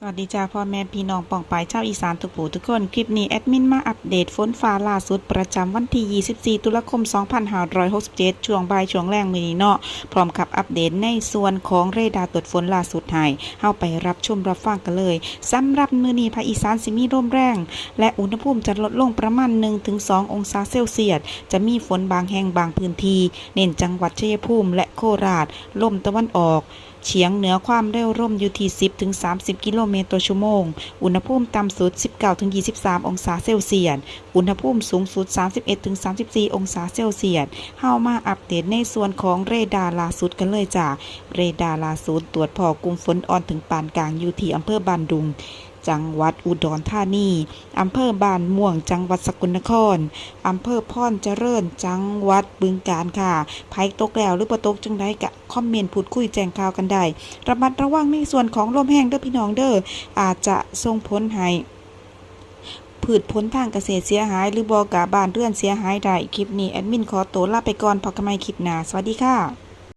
สวัสดีจ้าพ่อแม่พี่น้องป่องปายชาวอีสานทุกผู้ทุกคน คลิปนี้แอดมินมาอัปเดตฝนฟ้าล่าสุดประจำวันที่ 24 ตุลาคม 2567 ช่วงบ่ายช่วงแรงมือนี้เนาะพร้อมกับอัปเดตในส่วนของเรดาร์ตรวจฝนล่าสุดให้เฮาไปรับชมรับฟังกันเลยสำหรับมือนี้ภาคอีสานสิมีลมแรง และอุณหภูมิจะลดลงประมาณ 1-2 องศาเซลเซียส จะมีฝนบางแห่งบางพื้นที่ เน้นจังหวัดชัยภูมิและโคราชลมตะวันออก เฉียงเหนือความเร็วร่มอยู่ที่ 10ถึง30 กิโลเมตรต่อชั่วโมง อุณหภูมิต่ำสุด 19-23 องศาเซลเซียส อุณหภูมิสูงสุด 31-34 องศาเซลเซียส เฮามาอัปเดตในส่วนของเรดาร์ล่าสุดกันเลยจ้ะเรดาร์ล่าสุดตรวจพอกลุ่มฝนอ่อนถึงปานกลางอยู่ที่อำเภอบ้านดุง จังหวัดอุดรธานีอำเภอบ้านม่วง จังหวัดสกลนครอำเภอพรเจริญ จังหวัดบึงกาฬค่ะภัยตกแล้วหรือบ่ตกจังไดกะคอมเมนต์พูดคุยแจ้งข่าวกันได้ ระมัดระวังในส่วนของลมแห้งเด้อพี่น้องเด้อ อาจจะส่งผลให้พืชผลทางเกษตรเสียหาย หรือบอกะบานเรือนเสียหายได้ คลิปนี้แอดมินขอตัวลาไปก่อนพบกันใหม่คลิปหน้า สวัสดีค่ะ